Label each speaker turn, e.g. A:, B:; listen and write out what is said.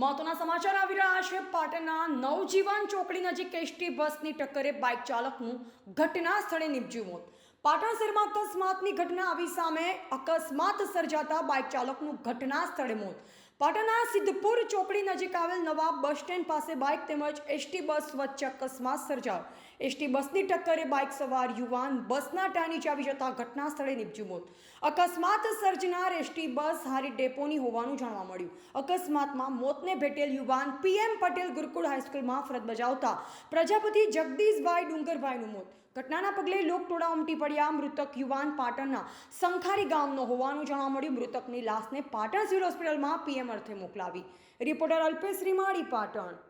A: મહત્વના સમાચાર આવી રહ્યા છે. પાટણના નવજીવન ચોકડી નજીક એસટી બસની ટક્કરે બાઇક ચાલકનું ઘટના સ્થળે નીપજ્યું મોત. પાટણ શહેરમાં અકસ્માતની ઘટના આવી સામે અકસ્માત સર્જાતા બાઇક ચાલકનું ઘટના સ્થળે મોત. પાટણના સિદ્ધપુર ચોકડી નજીક આવેલ નવા બસ સ્ટેન્ડ પાસે બાઇક તેમજ એસટી બસ વચ્ચે અકસ્માત સર્જાયો. એસટી બસની ટક્કરે બાઇક સવાર યુવાન બસના ટાણી ચાવી જતા ઘટના સ્થળે નીપજ્યું મોત. અકસ્માત સર્જનાર એસટી બસ હારી ડેપોની હોવાનું જાણવા મળ્યું. અકસ્માતમાં મોતને ભેટેલ યુવાન પીએમ પટેલ ગુરુકુળ હાઈસ્કૂલમાં ફરજ બજાવતા પ્રજાપતિ જગદીશભાઈ ડુંગરભાઈનું મોત. ઘટનાના પગલે લોકટોળા ઉમટી પડ્યા મૃતક યુવાન પાટણના સંખારી ગામનો હોવાનું જાણવા મળ્યું. મૃતકની લાશને પાટણ સિવિલ હોસ્પિટલમાં પીએમ અર્થે મોકલાવી. રિપોર્ટર અલ્પેશ રીમાડી પાટણ.